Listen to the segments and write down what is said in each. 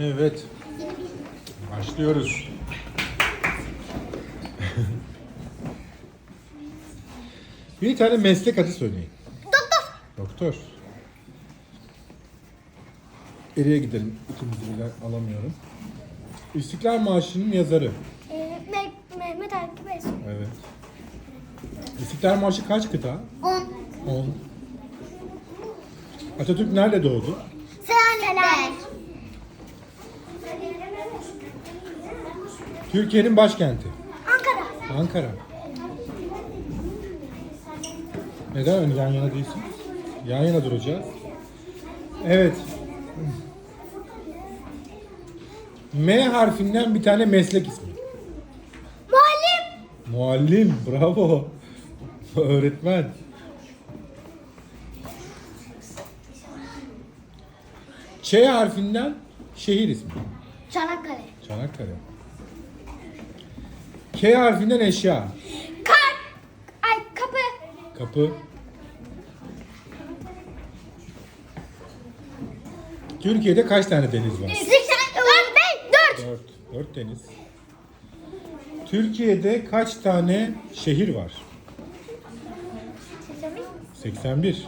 Evet. Başlıyoruz. bir tane meslek adı söyleyin. Doktor. Doktor. Geriye gidelim. İkimizi bile alamıyorum. İstiklal Marşı'nın yazarı. Ee, Me- Mehmet Akif Ersoy. Evet. İstiklal Marşı kaç kıta? 10. 10. Atatürk nerede doğdu? Türkiye'nin başkenti. Ankara. Ankara. Neden ön yan yana değilsin? Yan yana duracağız. Evet. M harfinden bir tane meslek ismi. Muallim. Muallim, bravo. Öğretmen. Ç harfinden şehir ismi. Çanakkale. Çanakkale. K harfinden eşya. Kar. Ay kapı. Kapı. Türkiye'de kaç tane deniz var? 80. 4. 4. Dört. Dört deniz. Türkiye'de kaç tane şehir var? 81.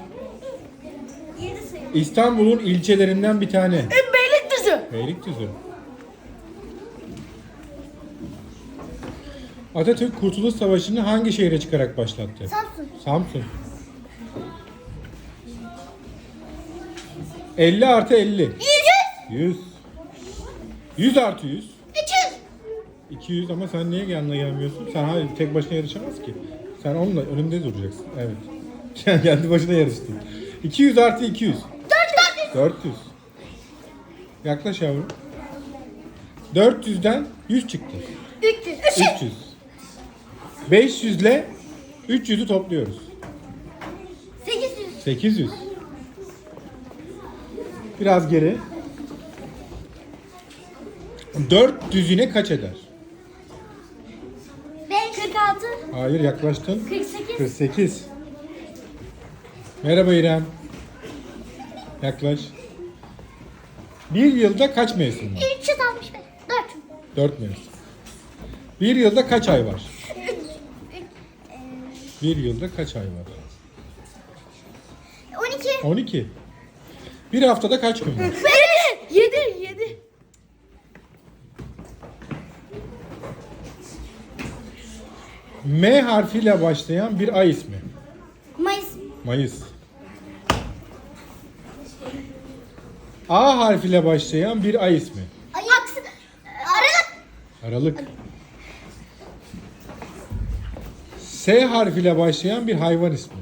7 sayı. İstanbul'un ilçelerinden bir tane. Beylikdüzü. Beylikdüzü. Atatürk Kurtuluş Savaşı'nı hangi şehre çıkarak başlattı? Samsun. Samsun. 50 artı 50. 100. 100. 100 artı 100. 300. 200 ama sen niye yanına gelmiyorsun? Sen hayır tek başına yarışamaz ki. Sen onunla önümde duracaksın. Evet. Sen kendi başına yarıştın. 200 artı 200. 400. 400. Yaklaş yavrum. 400'den 100 çıktı. 300. 300. 500 ile 300'ü topluyoruz. 800. 800. Biraz geri. 400'üne kaç eder? 5. 46. Hayır yaklaştın. 48. 48. Merhaba İrem. Yaklaş. Bir yılda kaç mevsim var? 365. 4. 4 mevsim. Bir yılda kaç ay var? Bir yılda kaç ay var? 12. 12. Bir haftada kaç gün var? 7. 7. M harfiyle başlayan bir ay ismi. Mayıs. Mayıs. A harfiyle başlayan bir ay ismi. Ay. Aralık. Aralık. S harfiyle başlayan bir hayvan ismi.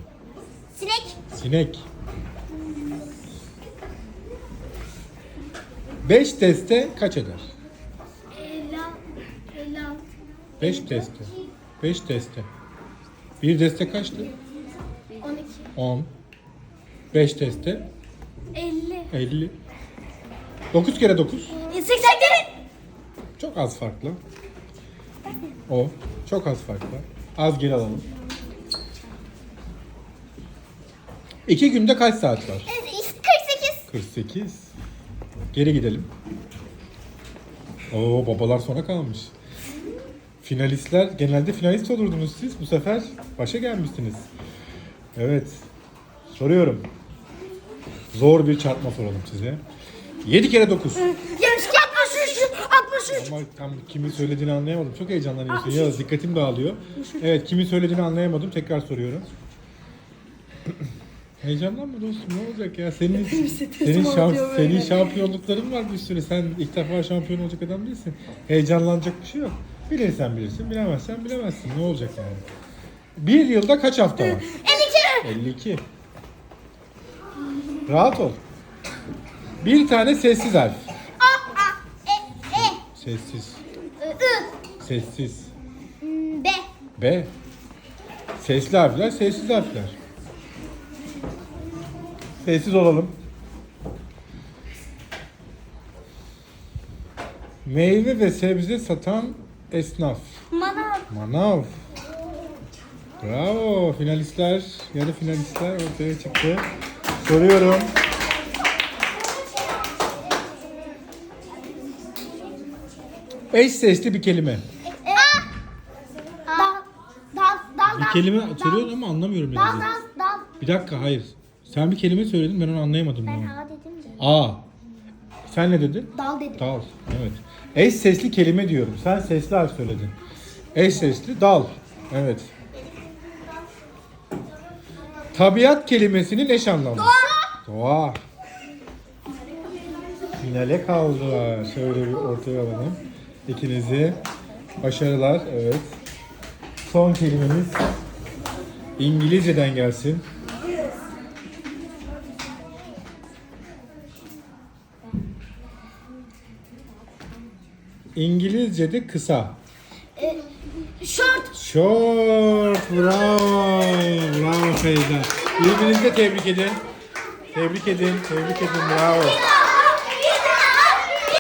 Sinek. Sinek. 5 teste kaç eder? 50. 56. 5 teste. 5 teste. Bir teste kaçtı? 12. 10. 5 teste 50. 50. 9 kere 9. 87. Çok az farklı. O. Çok az farklı. Az geri alalım. 2 günde kaç saat var? 48. 48. Geri gidelim. Oo babalar sona kalmış. Finalistler genelde finalist olurdunuz siz. Bu sefer başa gelmişsiniz. Evet. Soruyorum. Zor bir çarpma soralım size. 7 kere 9. 63. 63. Ama tam kimin söylediğini anlayamadım. Çok heyecanlanıyorsun. Ya dikkatim dağılıyor. Evet kimin söylediğini anlayamadım. Tekrar soruyorum. Heyecanlanma dostum ne olacak ya senin senin şamp senin şampiyonlukların var bir sürü sen ilk defa şampiyon olacak adam değilsin heyecanlanacak bir şey yok bilirsen bilirsin bilemezsen bilemezsin ne olacak yani bir yılda kaç hafta var 52. 52 rahat ol bir tane sessiz harf. Sessiz sessiz B. B sesli harfler sessiz harfler sessiz olalım Meyve ve sebze satan esnaf. Manav. Manav. Bravo. Finalistler, yarı finalistler ortaya çıktı. Soruyorum. Eş sesli bir kelime. Dal. Dal. Dal. Bir dal, kelime dal, söylüyorsun ama anlamıyorum Dal. biraz. Dal. Dal. Bir dakika hayır. Sen bir kelime söyledin ben onu anlayamadım. Ben. A dedim de. A. Sen ne dedin? Dal dedim. Dal. Evet. Eş sesli kelime diyorum. Sen sesli harf söyledin. Eş sesli dal. Evet. Tabiat kelimesinin eş anlamı. Doğa. Finale kaldılar. Şöyle bir ortaya alalım. İkinizi. Başarılar. Evet. Son kelimemiz İngilizceden gelsin. İngilizce'de kısa. E, Short. Short. Bravo. Bravo Feyza. Birbirinizi de tebrik edin. Tebrik edin. Tebrik edin. Bravo.